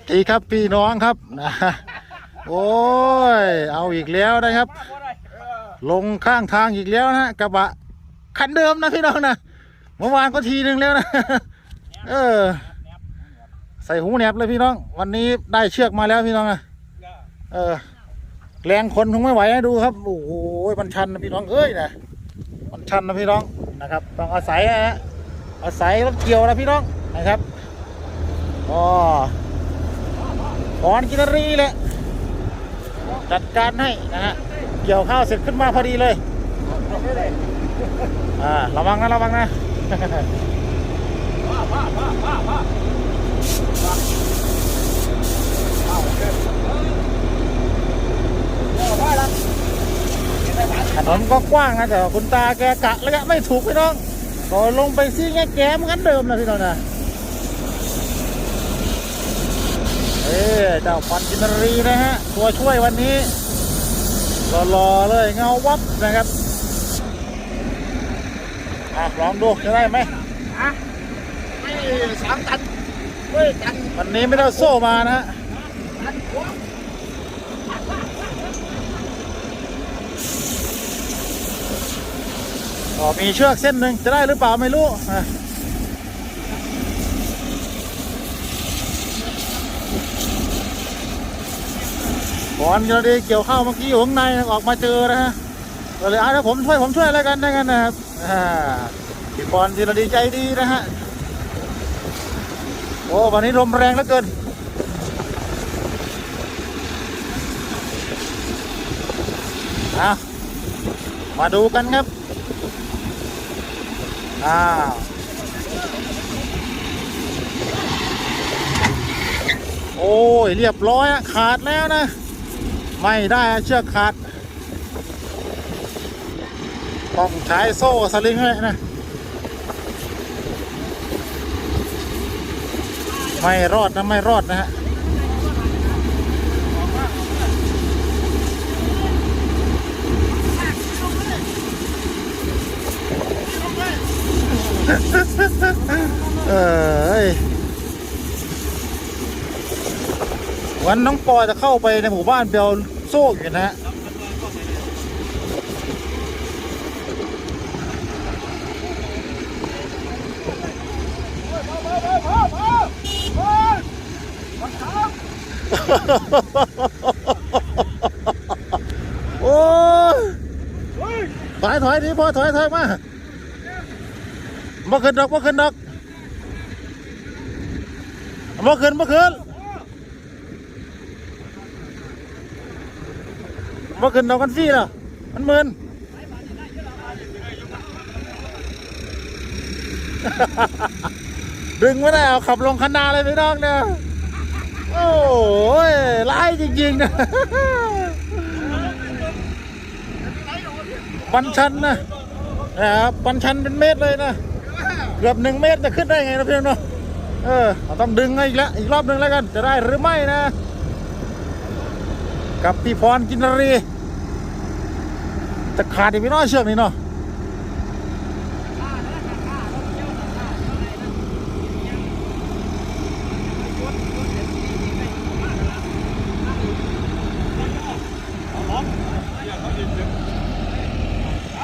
สดีครับพี่น้องครับนะโอ้ย เอาอีกแล้วนะครับ ลงข้างทางอีกแล้วนะกระบะคันเดิมนะพี่น้องนะเมื่อวานก็ทีหนึ่งแล้วนะเออ ใส่หูแหนบเลยพี่น้อง วันนี้ได้เชือกมาแล้วพี่น้องนะเออ แรงคนคงไม่ไหวนะดูครับโอ้โหมันชันนะพี่น้องเอ้ยนะมันชันนะพี่น้องนะครับต้องอาศัยนะฮะอาศัยรถเกี่ยวนะพี่น้องนะครับก็ ขอนกินรีแหละจัดการให้นะฮะเกี่ยวข้าวเสร็จขึ้นมาพอดีเลยอ่าระวังนะระวังนะถนนก็กว้างนะแต่คุณตาแกกะแล้วก็ไม่ถูกพี่น้องก็ลงไปซี่แง่แกมกันเดิมนะพี่น้องนะ เอ้เจ้าปันจินรีนะฮะ ตัวช่วยวันนี้รอๆเลยเงาวับนะครับอะลองดูจะได้ไหมอะไม่สามตันเว้ยตันวันนี้ไม่ได้โซ่มานะฮะอ๋อมีเชือกเส้นหนึ่งจะได้หรือเปล่าไม่รู้ อะก่อนจะได้เกี่ยวข้าวเมื่อกี้อยู่ข้างในออกมาเจอนะฮะก็เลยอะเดี๋ยวผมช่วยผมช่วยแล้วกันได้กันนะครับอ่าพี่ปอนจิรดีใจดีนะฮะโอ้วันนี้ลมแรงเหลือเกินอะมาดูกันครับอ้าวโอ้ยเรียบร้อยอะขาดแล้วนะ ไม่ได้เชือกขาด ต้องใช้โซ่สลิงเลยนะ ไม่รอดนะไม่รอดนะฮะเอ ยวันน้องปอจะเข้าไปในหมู่บ้านเปียวโซ่อยู่นะฮะโอ้ยถอยถอยดิพอถอยถอยมาบ่ขึ้นดอกบ่ขึ้นดอกบ่ขึ้นบ่ขึ้น บ่ขึ้นดอกกันฟรีล่ะมันมึนดึงไม่ได้เอาขับลงคันนาเลยพี่น้องเนี่ยโอ้ยร้ายจริงๆนะปันชันนะนะครับปันชันเป็นเมตรเลยนะเกือบหนึ่งเมตรจะขึ้นได้ไงนะพี่น้องเนาะเออเราต้องดึงให้อีกแล้วอีกรอบหนึ่งแล้วกันจะได้หรือไม่นะ กับพี่พรกินรีจะขาดอีกพี่น้องเชือกนี้เนาะ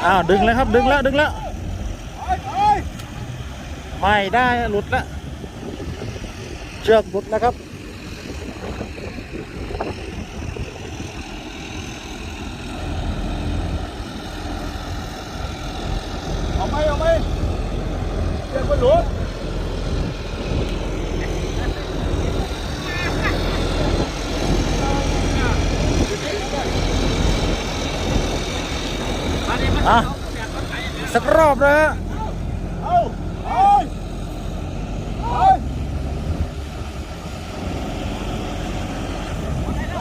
อ้าวดึงเลยครับดึงแล้วดึงแล้วไม่ได้หลุดแล้วเชือกหลุดแล้วครับ เอาไปเอาไปเดี๋ยวมันหลุดอะสักรอบนะฮะเอาเอาเอา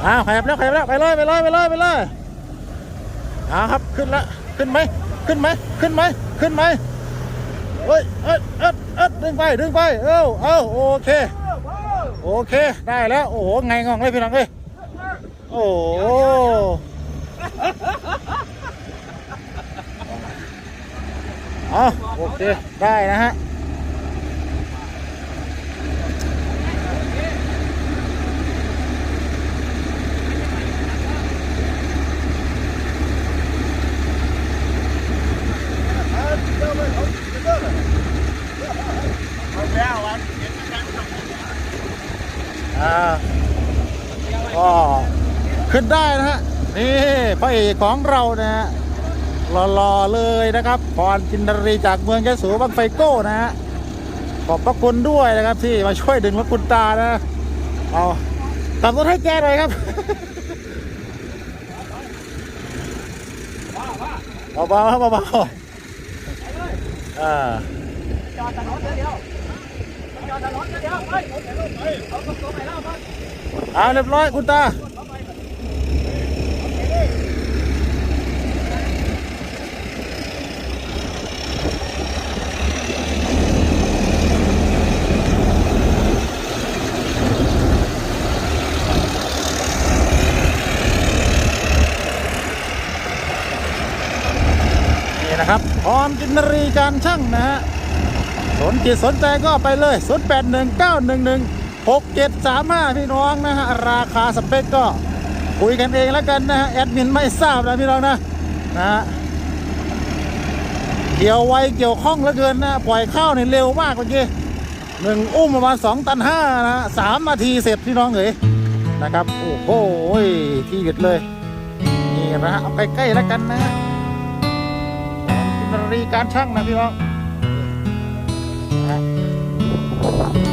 อ้าวขยับแล้วขยับแล้วไปเลยไปเลยไปเลยไปเลยอ่าครับขึ้นแล้วขึ้นไหมขึ้นไหมขึ้นไหม ขึ้นไหมเฮ้ยเอ็ดเอ็ดเอ็ดดึงไปดึงไป เอ้าเอ้าโอเค โอเค ได้แล้ว โอ้โห ไงงองเลยพี่น้องเอ้ยโอ้โหเอาโอเค ได้นะฮะ ก็ ขึ้นได้นะฮะนี่พระเอกของเรานะฮะหล่อๆเลยนะครับพรจินดารีจากเมืองยะโสบังไฟโก้นะฮะขอบพระคุณด้วยนะครับที่มาช่วยดึงรถคุณตานะเอาตัดรถให้แกหน่อยครับเบาๆครับเบาๆอ่าจอดถนนเดียวจอดถนนเดียวไปเอาเรียบร้อยคุณตา นี่นะครับพรจินรีการช่างนะฮะสนจิตสนใจก็ไปเลย 0 8 1 9 1 1 6 7 3 5 พี่น้องนะฮะราคาสเปคก็คุยกันเองแล้วกันนะฮะแอดมินไม่ทราบนะพี่น้องนะนะเกี่ยวไวเกี่ยวข้องเหลือเกินนะปล่อยข้าวเนี่ยเร็วมากเมื่อกี้หนึ่งอุ้มประมาณ2ตันห้านะฮะสามนาทีเสร็จพี่น้องเอ๋ยนะครับ โอ้โหที่หยุดเลย นี่นะฮะเอาใกล้ๆแล้วกันนะฮะ รีการช่างนะพี่น้องนะ